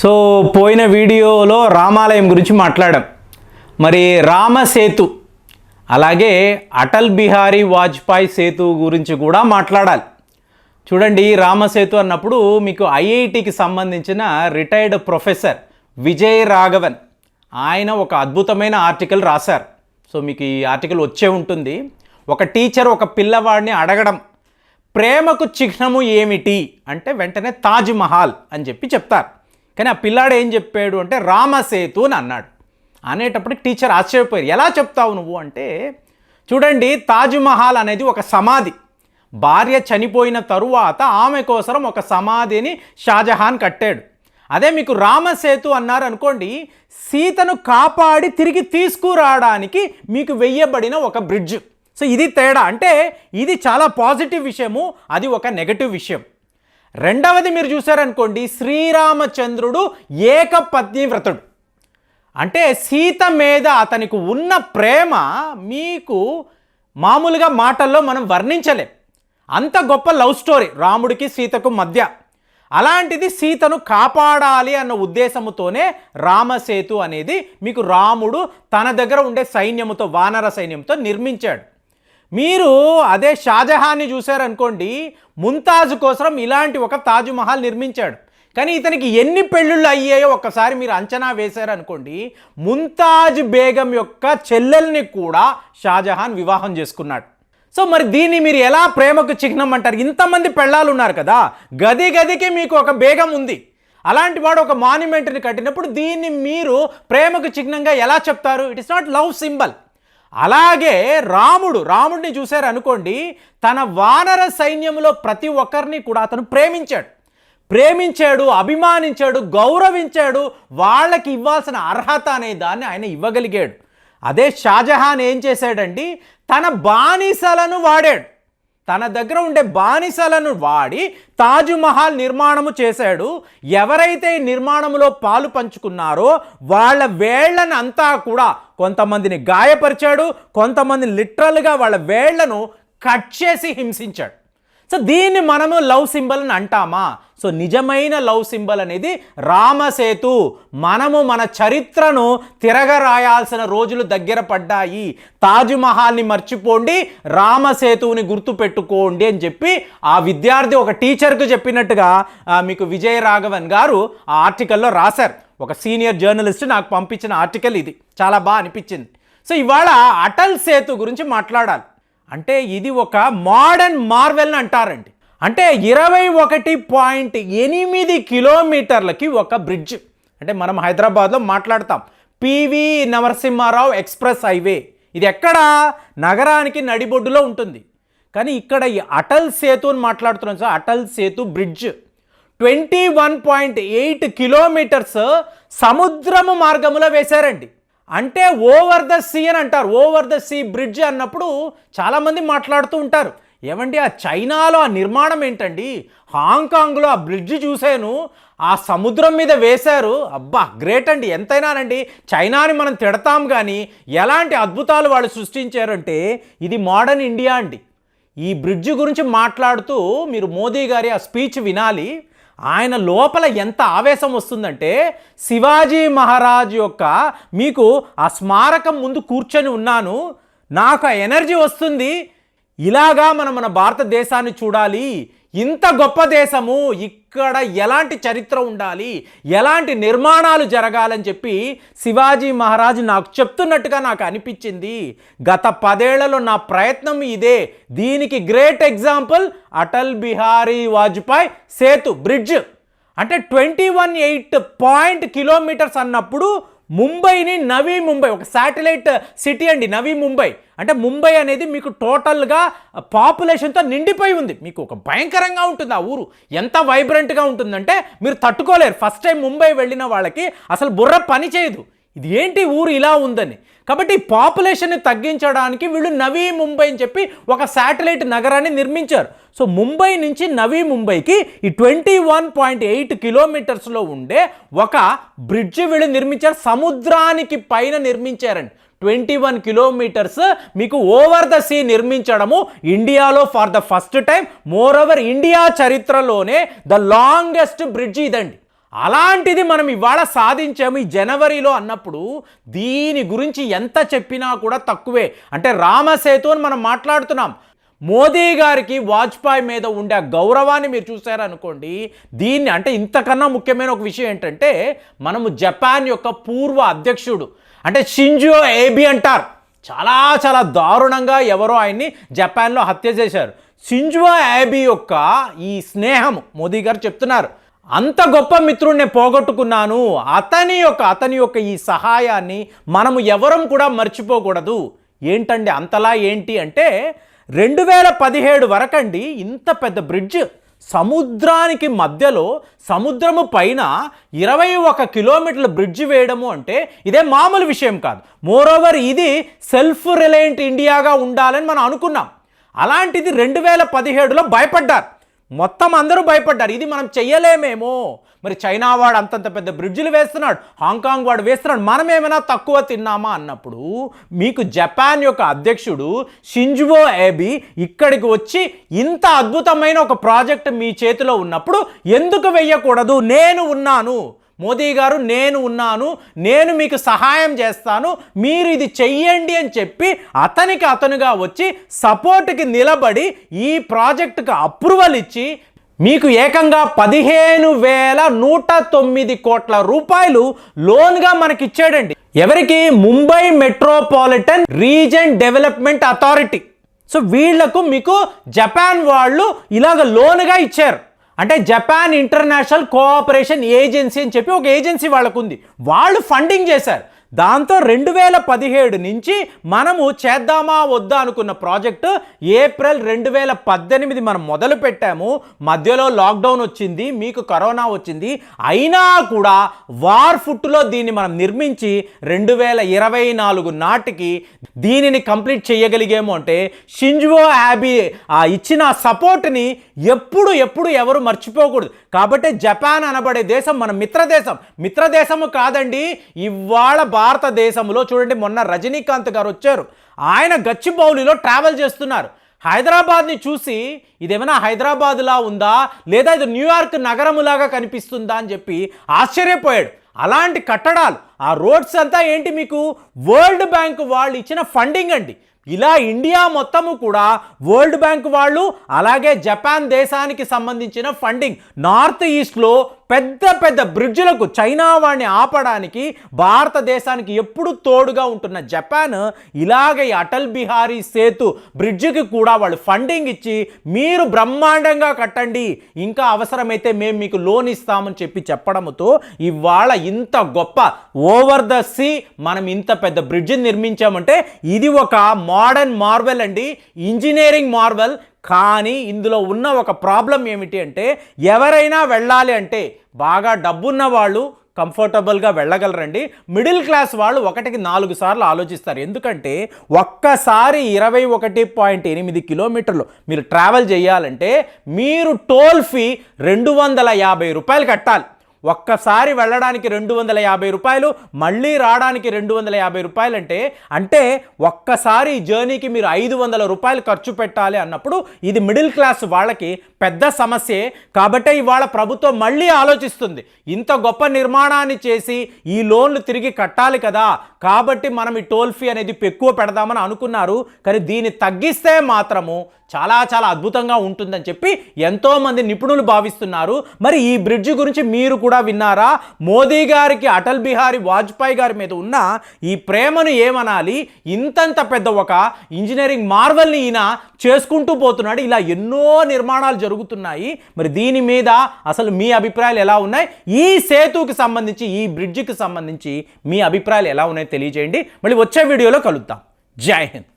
So పోయిన వీడియోలో రామాలయం గురించి మాట్లాడాం. మరి రామసేతు అలాగే అటల్ బిహారీ వాజ్పేయి సేతు గురించి కూడా మాట్లాడాలి. చూడండి రామసేతు అన్నప్పుడు మీకు ఐఐటికి సంబంధించిన రిటైర్డ్ ప్రొఫెసర్ విజయ్ రాఘవన్ ఆయన ఒక అద్భుతమైన ఆర్టికల్ రాశారు. సో మీకు ఈ ఆర్టికల్ వచ్చే ఉంటుంది. ఒక టీచర్ ఒక పిల్లవాడిని అడగడం ప్రేమకు చిహ్నము ఏమిటి? అంటే వెంటనే తాజ్ మహల్ అని చెప్పి చెప్తారు. కానీ ఆ పిల్లాడు ఏం చెప్పాడు అంటే రామసేతు అని అన్నాడు. అనేటప్పటికి టీచర్ ఆశ్చర్యపోయారు. ఎలా చెప్తావు నువ్వు? అంటే చూడండి తాజ్మహల్ అనేది ఒక సమాధి. భార్య చనిపోయిన తరువాత ఆమె కోసం ఒక సమాధిని షాజహాన్ కట్టాడు. అదే మీకు రామసేతు అన్నారు అనుకోండి సీతను కాపాడి తిరిగి తీసుకురావడానికి మీకు వెయ్యబడిన ఒక బ్రిడ్జ్. సో ఇది తేడా. అంటే ఇది చాలా పాజిటివ్ విషయము అది ఒక నెగటివ్ విషయం. రెండవది మీరు చూసారనుకోండి శ్రీరామచంద్రుడు ఏకపత్ని వ్రతుడు అంటే సీత మీద అతనికి ఉన్న ప్రేమ మీకు మామూలుగా మాటల్లో మనం వర్ణించలేం. అంత గొప్ప లవ్ స్టోరీ రాముడికి సీతకు మధ్య. అలాంటిది సీతను కాపాడాలి అన్న ఉద్దేశముతోనే రామసేతు అనేది మీకు రాముడు తన దగ్గర ఉండే సైన్యముతో వానర సైన్యంతో నిర్మించాడు. మీరు అదే షాజహాన్ని చూశారనుకోండి ముంతాజ్ కోసం ఇలాంటి ఒక తాజ్మహల్ నిర్మించాడు. కానీ ఇతనికి ఎన్ని పెళ్ళిళ్ళు అయ్యాయో ఒక్కసారి మీరు అంచనా వేశారనుకోండి ముంతాజ్ బేగం యొక్క చెల్లెల్ని కూడా షాజహాన్ వివాహం చేసుకున్నాడు. సో మరి దీన్ని మీరు ఎలా ప్రేమకు చిహ్నం అంటారు? ఇంతమంది పెళ్ళాలు ఉన్నారు కదా గది గదికి మీకు ఒక బేగం ఉంది. అలాంటి వాడు ఒక మాన్యుమెంట్ని కట్టినప్పుడు దీన్ని మీరు ప్రేమకు చిహ్నంగా ఎలా చెప్తారు? It is not love symbol అలాగే రాముడు రాముడిని చూశారు అనుకోండి తన వానర సైన్యంలో ప్రతి ఒక్కరిని కూడా అతను ప్రేమించాడు. ప్రేమించాడు అభిమానించాడు గౌరవించాడు వాళ్ళకి ఇవ్వాల్సిన అర్హత అనే దాన్ని ఆయన ఇవ్వగలిగాడు. అదే షాజహాన్ ఏం చేశాడండి? తన బానిసలను వాడాడు. తన దగ్గర ఉండే బానిసలను వాడి తాజ్మహల్ నిర్మాణము చేశాడు. ఎవరైతే నిర్మాణంలో పాలు పంచుకున్నారో వాళ్ళ వేళ్ళను అంతా కూడా కొంతమందిని గాయపరిచాడు. కొంతమందిని లిటరల్గా వాళ్ళ వేళ్ళను కట్ చేసి హింసించాడు. సో దీన్ని మనము లవ్ సింబల్ అని అంటామా? సో నిజమైన లవ్ సింబల్ అనేది రామసేతు మనము మన చరిత్రను తిరగరాయాల్సిన రోజులు దగ్గర పడ్డాయి. తాజ్మహల్ని మర్చిపోండి రామసేతువుని గుర్తుపెట్టుకోండి అని చెప్పి ఆ విద్యార్థి ఒక టీచర్కు చెప్పినట్టుగా మీకు విజయ రాఘవన్ గారు ఆ ఆర్టికల్లో రాశారు. ఒక సీనియర్ జర్నలిస్ట్ నాకు పంపించిన ఆర్టికల్ ఇది. చాలా బాగా అనిపించింది. సో ఇవాళ అటల్ సేతు గురించి మాట్లాడాలి. అంటే ఇది ఒక మోడర్న్ మార్వెల్ అంటారండి. అంటే ఇరవై ఒకటి పాయింట్ ఎనిమిది కిలోమీటర్లకి ఒక బ్రిడ్జ్. అంటే మనం హైదరాబాద్లో మాట్లాడతాం. PV Narasimha Rao express highway. ఇది ఎక్కడ? నగరానికి నడిబొడ్డులో ఉంటుంది. కానీ ఇక్కడ ఈ అటల్ సేతు అని మాట్లాడుతున్నాం sir. Atal Setu bridge. Twenty one point eight kilometres సముద్రము మార్గములో వేశారండి. అంటే ఓవర్ ద సీ అని అంటారు. ఓవర్ ద సీ బ్రిడ్జ్ అన్నప్పుడు చాలామంది మాట్లాడుతూ ఉంటారు. ఏమండి ఆ చైనాలో ఆ నిర్మాణం ఏంటండి? హాంకాంగ్లో ఆ బ్రిడ్జ్ చూశాను. ఆ సముద్రం మీద వేశారు. అబ్బా గ్రేట్ అండి. ఎంతైనానండి? చైనాని మనం తిడతాం కానీ ఎలాంటి అద్భుతాలు వాళ్ళు సృష్టించారంటే ఇది మోడర్న్ ఇండియా అండి. ఈ బ్రిడ్జ్ గురించి మాట్లాడుతూ మీరు మోదీ గారి ఆ స్పీచ్ వినాలి. ఆయన లోపల ఎంత ఆవేశం వస్తుందంటే శివాజీ మహారాజ్ యొక్క మీకు ఆ స్మారకం ముందు కూర్చొని ఉన్నాను నాకు ఆ ఎనర్జీ వస్తుంది ఇలాగా మనం మన భారతదేశాన్ని చూడాలి ఇంత గొప్ప దేశము ఇక్కడ ఎలాంటి చరిత్ర ఉండాలి? ఎలాంటి నిర్మాణాలు జరగాలని చెప్పి శివాజీ మహారాజు నాకు చెప్తున్నట్టుగా నాకు అనిపించింది. గత పదేళ్ళలో నా ప్రయత్నం ఇదే. దీనికి great example Atal Bihari Vajpayee Setu bridge. అంటే twenty one eight point kilometres అన్నప్పుడు ముంబైని నవీ ముంబై ఒక శాటిలైట్ సిటీ అండి నవీ ముంబై. అంటే ముంబై అనేది మీకు టోటల్గా పాపులేషన్తో నిండిపోయి ఉంది. మీకు ఒక భయంకరంగా ఉంటుంది ఆ ఊరు. ఎంత వైబ్రెంట్గా ఉంటుందంటే మీరు తట్టుకోలేరు. ఫస్ట్ టైం ముంబై వెళ్ళిన వాళ్ళకి అసలు బుర్ర పని చేయదు. ఇది ఏంటి ఊరు ఇలా ఉందని. కాబట్టి పాపులేషన్ని తగ్గించడానికి వీళ్ళు నవీ ముంబై అని చెప్పి ఒక శాటిలైట్ నగరాన్ని నిర్మించారు. సో ముంబై నుంచి నవీ ముంబైకి ఈ ట్వంటీ వన్ పాయింట్ ఎయిట్ కిలోమీటర్స్లో ఉండే ఒక బ్రిడ్జ్ వీళ్ళు నిర్మించారు. సముద్రానికి పైన నిర్మించారండి ట్వంటీ వన్ కిలోమీటర్స్ మీకు ఓవర్ ద సీ నిర్మించడము ఇండియాలో for the first time moreover India చరిత్రలోనే ద లాంగెస్ట్ బ్రిడ్జ్ ఇదండి. అలాంటిది మనం ఇవాళ సాధించాము ఈ జనవరిలో అన్నప్పుడు దీని గురించి ఎంత చెప్పినా కూడా తక్కువే. అంటే రామసేతు అని మనం మాట్లాడుతున్నాం. మోదీ గారికి వాజ్పేయి మీద ఉండే గౌరవాన్ని మీరు చూశారనుకోండి దీన్ని అంటే ఇంతకన్నా ముఖ్యమైన ఒక విషయం ఏంటంటే మనము జపాన్ యొక్క పూర్వ అధ్యక్షుడు అంటే షింజో ఏబి అంటారు. చాలా చాలా దారుణంగా ఎవరో ఆయన్ని జపాన్లో హత్య చేశారు. షింజో ఏబి యొక్క ఈ స్నేహం మోదీ గారు చెప్తున్నారు అంత గొప్ప మిత్రుడిని పోగొట్టుకున్నాను అతని యొక్క అతని యొక్క ఈ సహాయాన్ని మనము ఎవరం కూడా మర్చిపోకూడదు. ఏంటండి అంతలా ఏంటి అంటే రెండు వేల పదిహేడు వరకండి ఇంత పెద్ద బ్రిడ్జ్ సముద్రానికి మధ్యలో సముద్రము పైన ఇరవై ఒక కిలోమీటర్ల బ్రిడ్జ్ వేయడము అంటే ఇదే మామూలు విషయం కాదు. మోరోవర్ ఇది సెల్ఫ్ రిలయంట్ ఇండియాగా ఉండాలని మనం అనుకున్నాం. అలాంటిది రెండు వేల పదిహేడులో భయపడ్డారు. మొత్తం అందరూ భయపడ్డారు. ఇది మనం చెయ్యలేమేమో. మరి చైనా వాడు అంతంత పెద్ద బ్రిడ్జిలు వేస్తున్నాడు. హాంకాంగ్ వాడు వేస్తున్నాడు. మనం ఏమైనా తక్కువ తిన్నామా అన్నప్పుడు మీకు జపాన్ యొక్క అధ్యక్షుడు షింజువో ఏబి ఇక్కడికి వచ్చి ఇంత అద్భుతమైన ఒక ప్రాజెక్ట్ మీ చేతిలో ఉన్నప్పుడు ఎందుకు వెయ్యకూడదు నేను ఉన్నాను. మోదీ గారు నేను ఉన్నాను నేను మీకు సహాయం చేస్తాను మీరు ఇది చెయ్యండి అని చెప్పి అతనికి అతనుగా వచ్చి సపోర్ట్కి నిలబడి ఈ ప్రాజెక్టుకు అప్రూవల్ ఇచ్చి మీకు ఏకంగా పదిహేను వేల నూట తొమ్మిది కోట్ల రూపాయలు లోన్గా మనకి ఇచ్చాడండి ఎవరికి? Mumbai metropolitan region development authority. So వీళ్ళకు మీకు జపాన్ వాళ్ళు ఇలాగ లోన్గా ఇచ్చారు. అంటే జపాన్ ఇంటర్నేషనల్ కోఆపరేషన్ ఏజెన్సీ అని చెప్పి ఒక ఏజెన్సీ వాళ్ళకు ఉంది వాళ్ళు ఫండింగ్ చేశారు. దాంతో రెండు వేల పదిహేడు నుంచి మనము చేద్దామా వద్దా అనుకున్న ప్రాజెక్టు ఏప్రిల్ రెండు వేల పద్దెనిమిది మనం మొదలు పెట్టాము. మధ్యలో లాక్డౌన్ వచ్చింది మీకు కరోనా వచ్చింది. అయినా కూడా వార్ ఫుట్లో దీన్ని మనం నిర్మించి రెండు వేల ఇరవై నాలుగు నాటికి దీనిని కంప్లీట్ చేయగలిగేమో అంటే షింజువో యాబీ ఆ ఇచ్చిన సపోర్ట్ని ఎప్పుడు ఎప్పుడు ఎవరు మర్చిపోకూడదు. కాబట్టి జపాన్ అనబడే దేశం మన మిత్రదేశం. మిత్రదేశము కాదండి ఇవాళ భారతదేశంలో చూడండి మొన్న రజనీకాంత్ గారు వచ్చారు. ఆయన గచ్చిబౌలిలో ట్రావెల్ చేస్తున్నారు. హైదరాబాద్ని చూసి ఇదేమైనా హైదరాబాద్లా ఉందా? లేదా ఇది న్యూయార్క్ నగరములాగా కనిపిస్తుందా అని చెప్పి ఆశ్చర్యపోయాడు. అలాంటి కట్టడాలు ఆ రోడ్స్ అంతా ఏంటి మీకు? వరల్డ్ బ్యాంక్ వాళ్ళు ఇచ్చిన ఫండింగ్ అండి. ఇలా ఇండియా మొత్తము కూడా వరల్డ్ బ్యాంక్ వాళ్ళు అలాగే జపాన్ దేశానికి సంబంధించిన ఫండింగ్ నార్త్ ఈస్ట్లో పెద్ద పెద్ద బ్రిడ్జ్లకు చైనా వాడిని ఆపడానికి భారతదేశానికి ఎప్పుడు తోడుగా ఉంటున్న జపాన్ ఇలాగ ఈ అటల్ బిహారీ సేతు బ్రిడ్జికి కూడా వాళ్ళు ఫండింగ్ ఇచ్చి మీరు బ్రహ్మాండంగా కట్టండి ఇంకా అవసరమైతే మేము మీకు లోన్ ఇస్తామని చెప్పి చెప్పడంతో ఇవాళ ఇంత గొప్ప ఓవర్ ద సీ మనం ఇంత పెద్ద బ్రిడ్జిని నిర్మించామంటే ఇది ఒక మోడర్న్ మార్వెల్ అండి. ఇంజనీరింగ్ మార్వెల్ కానీ ఇందులో ఉన్న ఒక ప్రాబ్లం ఏమిటి అంటే ఎవరైనా వెళ్ళాలి అంటే బాగా డబ్బున్న వాళ్ళు కంఫర్టబుల్గా వెళ్ళగలరండి. మిడిల్ క్లాస్ వాళ్ళు ఒకటికి నాలుగు సార్లు ఆలోచిస్తారు. ఎందుకంటే ఒక్కసారి ఇరవై ఒకటి పాయింట్ ఎనిమిది కిలోమీటర్లు మీరు ట్రావెల్ చేయాలంటే మీరు టోల్ ఫీ రెండు వందల యాభై రూపాయలు కట్టాలి. ఒక్కసారి వెళ్ళడానికి రెండు వందల యాభై రూపాయలు మళ్ళీ రావడానికి రెండు వందల యాభై రూపాయలు అంటే అంటే ఒక్కసారి జర్నీకి మీరు ఐదు వందల రూపాయలు ఖర్చు పెట్టాలి అన్నప్పుడు ఇది మిడిల్ క్లాస్ వాళ్ళకి పెద్ద సమస్యే. కాబట్టే ఇవాళ ప్రభుత్వం మళ్ళీ ఆలోచిస్తుంది. ఇంత గొప్ప నిర్మాణాన్ని చేసి ఈ లోన్లు తిరిగి కట్టాలి కదా. కాబట్టి మనం ఈ టోల్ ఫీ అనేది ఎక్కువ పెడదామని అనుకున్నారు. కానీ దీన్ని తగ్గిస్తే మాత్రము చాలా చాలా అద్భుతంగా ఉంటుందని చెప్పి ఎంతోమంది నిపుణులు భావిస్తున్నారు. మరి ఈ బ్రిడ్జ్ గురించి మీరు కూడా కూడా విన్నారా? మోదీ గారికి అటల్ బిహారీ వాజ్పేయి గారి మీద ఉన్న ఈ ప్రేమను ఏమనాలి? ఇంతంత పెద్ద ఒక ఇంజనీరింగ్ మార్వల్ని ఈయన చేసుకుంటూ పోతున్నాడు. ఇలా ఎన్నో నిర్మాణాలు జరుగుతున్నాయి. మరి దీని మీద అసలు మీ అభిప్రాయాలు ఎలా ఉన్నాయి? ఈ సేతుకి సంబంధించి ఈ బ్రిడ్జికి సంబంధించి మీ అభిప్రాయాలు ఎలా ఉన్నాయో? తెలియజేయండి. మళ్ళీ వచ్చే వీడియోలో కలుద్దాం. జై హింద్.